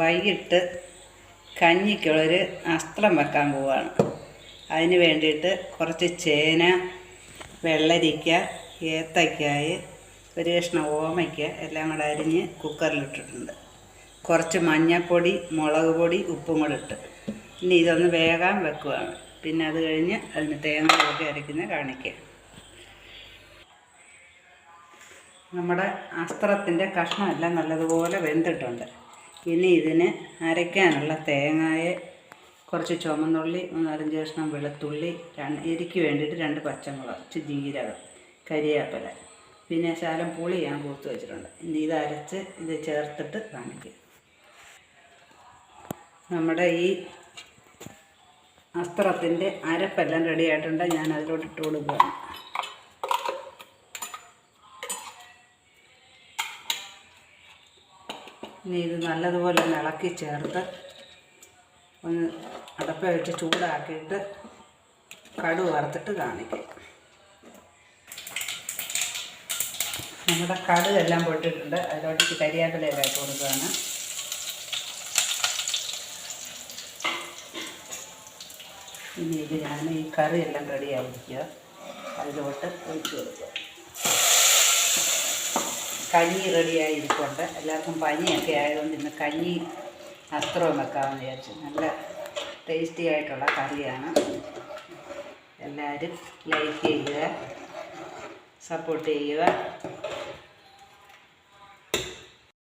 വൈകിട്ട് കഞ്ഞിക്കുള്ളൊരു അസ്ത്രം വെക്കാൻ പോവുകയാണ് അതിന് വേണ്ടിയിട്ട് കുറച്ച് ചേന വെള്ളരിക്ക ഏത്തക്കായ് ഒരു കഷ്ണം ഓമയ്ക്ക എല്ലാം കൂടെ അരിഞ്ഞ് കുക്കറിലിട്ടിട്ടുണ്ട്. കുറച്ച് മഞ്ഞൾപ്പൊടി മുളക് പൊടി ഉപ്പും കൂടെ ഇട്ട്. ഇനി ഇതൊന്ന് വേകാൻ വെക്കുകയാണ് പിന്നെ അത് കഴിഞ്ഞ് അതിന് തേങ്ങ കൂട്ടി അരയ്ക്കുന്ന കാണിക്കുക നമ്മുടെ അസ്ത്രത്തിന്റെ കഷ്ണമെല്ലാം നല്ലതുപോലെ വെന്തിട്ടുണ്ട്. ഇനി ഇതിന് അരയ്ക്കാനുള്ള തേങ്ങയെ കുറച്ച് ചുമന്നുള്ളി നാലഞ്ച് കഷ്ണം വെളുത്തുള്ളി രണ്ട് എരിക്ക് വേണ്ടിയിട്ട് രണ്ട് പച്ചമുളക് കുറച്ച് ജീരകം കരിയാപ്പില പിന്നെ ശാലം പുളി ഞാൻ കൂത്ത് വെച്ചിട്ടുണ്ട്. ഇനി ഇത് അരച്ച് ഇത് ചേർത്തിട്ട് കാണിക്കും. നമ്മുടെ ഈ അസ്ത്രത്തിന്റെ അരപ്പെല്ലാം റെഡിയായിട്ടുണ്ട് ഞാൻ അതിലോട്ട് ഇട്ട് കൊടുക്കുകയാണ്. ഇനി ഇത് നല്ലതുപോലെ ഒന്ന് ഇളക്കി ചേർത്ത് ഒന്ന് അടപ്പ വെച്ച് ചൂടാക്കിയിട്ട് കടു വറുത്തിട്ട് കാണിക്കും. നമ്മുടെ എല്ലാം പൊട്ടിട്ടുണ്ട് അതിലോട്ടേക്ക് കരിയാപ്പിലയൊക്കെ ഇട്ട് കൊടുക്കുകയാണ്. ഇനി ഇത് ഞാൻ ഈ കറിയെല്ലാം റെഡിയായിരിക്കുക. അതിലോട്ട് ഒഴിച്ചു കൊടുക്കുക കഞ്ഞി റെഡിയായി ഇരിപ്പുണ്ട് എല്ലാവർക്കും പനിയൊക്കെ ആയതുകൊണ്ട് ഇന്ന് കഞ്ഞി അത്രയും വെക്കാമെന്ന് വിചാരിച്ചു. നല്ല ടേസ്റ്റി ആയിട്ടുള്ള കറിയാണ്. എല്ലാവരും ലൈക്ക് ചെയ്യുക സപ്പോർട്ട് ചെയ്യുക.